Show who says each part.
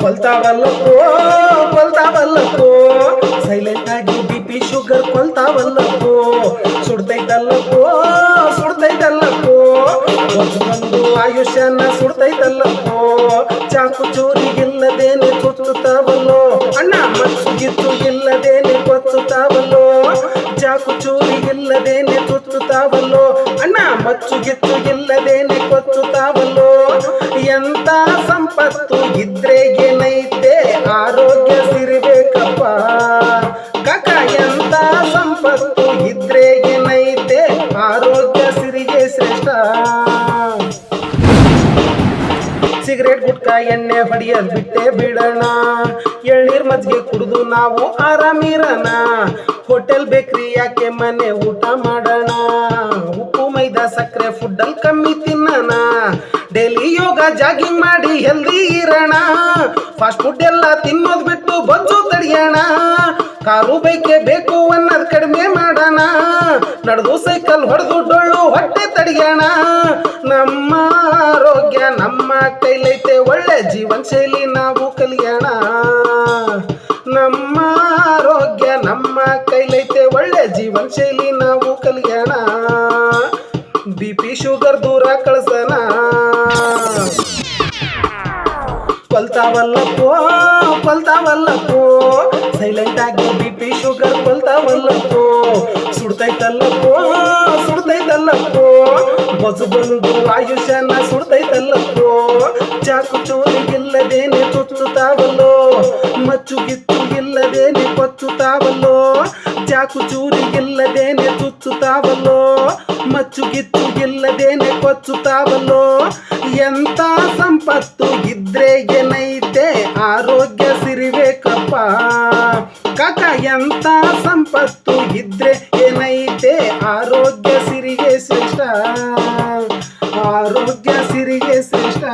Speaker 1: ಕೊಲ್ತಾವಲ್ಲಪ್ಪೋ ಕೊಲ್ತಾವಲ್ಲಪ್ಪೋ silent ಆಗಿ B P sugar ಕೊಲ್ತಾವಲ್ಲಪ್ಪೋ ಸುಡ್ತೈತಲ್ಲಪ್ಪೋ ಸುಡ್ತೈತಲ್ಲಪ್ಪೋ ಒಂದು ಆಯುಷ್ಯನ ಸುಡ್ತೈತಲ್ಲಪ್ಪೋ ಚಾಕು ಚೂರಿಗಿಲ್ಲದೇನೆ ಕೊಚ್ಚುತ್ತಾವಲ್ಲೋ ಅಣ್ಣ ಮಚ್ಚು ಗಿಚ್ಚು ಇಲ್ಲದೇನೆ ಕೊಚ್ಚುತ್ತಾವಲ್ಲೋ ಚಾಕು ಚೂರಿಗಿಲ್ಲದೇನೆ ಚುಚ್ಚುತ್ತಾವಲ್ಲೋ ಅಣ್ಣ ಮಚ್ಚು ಗಿಚ್ಚು ಇಲ್ಲದೇನೆ ಕೊಚ್ಚುತ್ತಾವಲ್ಲೋ ಎಂತ ಸಂಪತ್ತು ಇದ್ರೆ ಏನೈತೆ ಆರೋಗ್ಯ ಸಿರಿಬೇಕಪ್ಪ. ಕಕ ಎಂತ ಸಂಪತ್ತು ಇದ್ರೆ ಏನೈತೆ ಆರೋಗ್ಯ ಸಿರಿಗೆ ಶ್ರೇಷ್ಠ. ಸಿಗರೇಟ್, ಗುಟ್ಕ, ಎಣ್ಣೆ ಹೊಡಿಯಲ್ ಬಿಟ್ಟೆ ಬಿಡೋಣ ಎಳ್ನೀರ್ ಮಜ್ಜಿಗೆ ಕುಡಿದು ನಾವು ಆರಾಮಿರೋಣ ಹೋಟೆಲ್ ಬೇಕ್ರಿ ಯಾಕೆ ಮನೆ ಊಟ ಮಾಡೋಣ. ಉಪ್ಪು, ಮೈದಾ, ಸಕ್ಕರೆ ಫುಡ್ಡಲ್ಲಿ ಕಮ್ಮಿ ತಿನ್ನೋಣ. ಡೈಲಿ ಯೋಗ ಜಾಗಿಂಗ್ ಮಾಡಿ ಹೆಲ್ದಿ ಇರೋಣ. ಫಾಸ್ಟ್ ಫುಡ್ ಎಲ್ಲ ತಿನ್ನೋದು ಬಿಟ್ಟು ಬಂದು ತಡಿಯೋಣ. ಕಾರು ಬೈಕೆ ಬೇಕು ಅನ್ನೋದು ಕಡಿಮೆ ಮಾಡೋಣ. ನಡೆದು ಸೈಕಲ್, ಹೊಡೆದು ಡೊಳ್ಳು, ಹೊಟ್ಟೆ ತಡಿಯೋಣ. ನಮ್ಮ ಆರೋಗ್ಯ ನಮ್ಮ ಕೈಲೈತೆ, ಒಳ್ಳೆ ಜೀವನ ಶೈಲಿ ನಾವು ಕಲಿಯೋಣ. ನಮ್ಮ ಆರೋಗ್ಯ ನಮ್ಮ ಕೈಲೈತೆ, ಒಳ್ಳೆ ಜೀವನ ಶೈಲಿ ನಾವು ಕಲಿಯೋಣ. ಬಿ ಪಿ ಶುಗರ್ ದೂರ ಕಳ್ಸೋಣ ಕೊಲ್ತಾವಲ್ಲಪ್ಪೋ ಕೊಲ್ತಾವಲ್ಲಪ್ಪೋ ಸೈಲೆಂಟ್ ಆಗಿ ಬಿ ಪಿ ಶುಗರ್ ಕೊಲ್ತಾವಲ್ಲಪ್ಪೋ ಸುಡ್ತೈತಲ್ಲಪ್ಪೋ ಸುಡ್ತೈತಲ್ಲಪ್ಪೋ ಬಸು ಬಂದು ಆಯುಷ್ಯನ ಸುಡ್ತೈತಲ್ಲಪ್ಪೋ ಚಾಕು ಚೂರಿಗಿಲ್ಲದೇನೆ ಚುಚ್ಚುತ್ತಾವಲ್ಲೋ ಮಚ್ಚು ಗಿಚ್ಚು ಇಲ್ಲದೇನೆ ಕೊಚ್ಚುತ್ತಾವಲ್ಲೋ ಚಾಕು ಚೂರಿಗಿಲ್ಲದೇನೆ ಚುಚ್ಚುತ್ತಾವಲ್ಲೋ ಮಚ್ಚು ಗಿಚ್ಚು ಇಲ್ಲದೇನೆ ಕೊಚ್ಚುತ್ತಾವಲ್ಲೋ ಎಂತ ಸಂಪತ್ತು ಇದ್ರೆ ಏನೈತೆ ಆರೋಗ್ಯ ಸಿರಿಬೇಕಪ್ಪ ಕಾಕ ಎಂತ ಸಂಪತ್ತು ಇದ್ರೆ ಏನೈತೆ ಆರೋಗ್ಯ ಸಿರಿಗೆ ಶ್ರೇಷ್ಠ ಆರೋಗ್ಯ ಸಿರಿಗೆ ಶ್ರೇಷ್ಠ